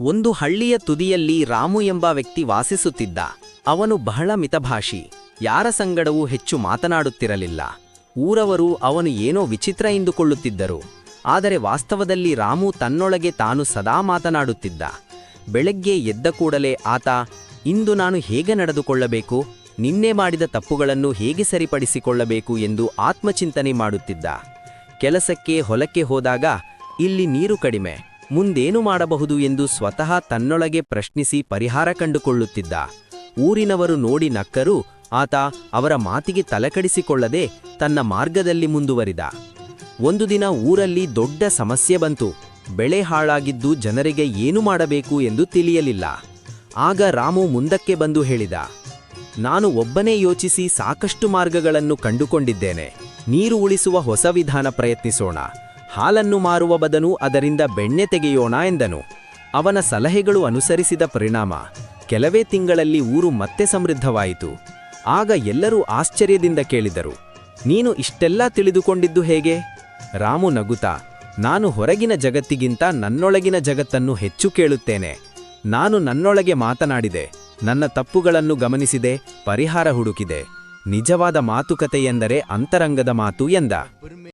ಒಂದು ಹಳ್ಳಿಯ ತುದಿಯಲ್ಲಿ ರಾಮು ಎಂಬ ವ್ಯಕ್ತಿ ವಾಸಿಸುತ್ತಿದ್ದ. ಅವನು ಬಹಳ ಮಿತಭಾಷಿ, ಯಾರ ಸಂಗಡವೂ ಹೆಚ್ಚು ಮಾತನಾಡುತ್ತಿರಲಿಲ್ಲ. ಊರವರು ಅವನು ಏನೋ ವಿಚಿತ್ರ ಎಂದುಕೊಳ್ಳುತ್ತಿದ್ದರು. ಆದರೆ ವಾಸ್ತವದಲ್ಲಿ ರಾಮು ತನ್ನೊಳಗೆ ತಾನು ಸದಾ ಮಾತನಾಡುತ್ತಿದ್ದ. ಬೆಳಗ್ಗೆ ಎದ್ದ ಕೂಡಲೇ ಆತ, ಇಂದು ನಾನು ಹೇಗೆ ನಡೆದುಕೊಳ್ಳಬೇಕು? ನಿನ್ನೆ ಮಾಡಿದ ತಪ್ಪುಗಳನ್ನು ಹೇಗೆ ಸರಿಪಡಿಸಿಕೊಳ್ಳಬೇಕು? ಎಂದು ಆತ್ಮಚಿಂತನೆ ಮಾಡುತ್ತಿದ್ದ. ಕೆಲಸಕ್ಕೆ ಹೊಲಕ್ಕೆ ಹೋದಾಗ, ಇಲ್ಲಿ ನೀರು ಕಡಿಮೆ. ಮುಂದೇನು ಮಾಡಬಹುದು ಎಂದು ಸ್ವತಃ ತನ್ನೊಳಗೆ ಪ್ರಶ್ನಿಸಿ ಪರಿಹಾರ ಕಂಡುಕೊಳ್ಳುತ್ತಿದ್ದ. ಊರಿನವರು ನೋಡಿ ನಕ್ಕರೂ, ಆತ ಅವರ ಮಾತಿಗೆ ತಲೆಕಡಿಸಿಕೊಳ್ಳದೆ ತನ್ನ ಮಾರ್ಗದಲ್ಲಿ ಮುಂದುವರಿದ. ಒಂದು ದಿನ ಊರಲ್ಲಿ ದೊಡ್ಡ ಸಮಸ್ಯೆ ಬಂತು. ಬೆಳೆ ಹಾಳಾಗಿದ್ದು ಜನರಿಗೆ ಏನು ಮಾಡಬೇಕು ಎಂದು ತಿಳಿಯಲಿಲ್ಲ. ಆಗ ರಾಮು ಮುಂದಕ್ಕೆ ಬಂದು ಹೇಳಿದ, ನಾನು ಒಬ್ಬನೇ ಯೋಚಿಸಿ ಸಾಕಷ್ಟು ಮಾರ್ಗಗಳನ್ನು ಕಂಡುಕೊಂಡಿದ್ದೇನೆ. ನೀರು ಉಳಿಸುವ ಹೊಸ ವಿಧಾನ ಪ್ರಯತ್ನಿಸೋಣ. ಹಾಲನ್ನು ಮಾರುವ ಬದನು ಅದರಿಂದ ಬೆಣ್ಣೆ ತೆಗೆಯೋಣ ಎಂದನು. ಅವನ ಸಲಹೆಗಳು ಅನುಸರಿಸಿದ ಪರಿಣಾಮ ಕೆಲವೇ ತಿಂಗಳಲ್ಲಿ ಊರು ಮತ್ತೆ ಸಮೃದ್ಧವಾಯಿತು. ಆಗ ಎಲ್ಲರೂ ಆಶ್ಚರ್ಯದಿಂದ ಕೇಳಿದರು, ನೀನು ಇಷ್ಟೆಲ್ಲ ತಿಳಿದುಕೊಂಡಿದ್ದು ಹೇಗೆ? ರಾಮು ನಗುತ್ತಾ, ನಾನು ಹೊರಗಿನ ಜಗತ್ತಿಗಿಂತ ನನ್ನೊಳಗಿನ ಜಗತ್ತನ್ನು ಹೆಚ್ಚು ಕೇಳುತ್ತೇನೆ. ನಾನು ನನ್ನೊಳಗೆ ಮಾತನಾಡಿದೆ, ನನ್ನ ತಪ್ಪುಗಳನ್ನು ಗಮನಿಸಿದೆ, ಪರಿಹಾರ ಹುಡುಕಿದೆ. ನಿಜವಾದ ಮಾತುಕತೆ ಎಂದರೆ ಅಂತರಂಗದ ಮಾತು ಎಂದ.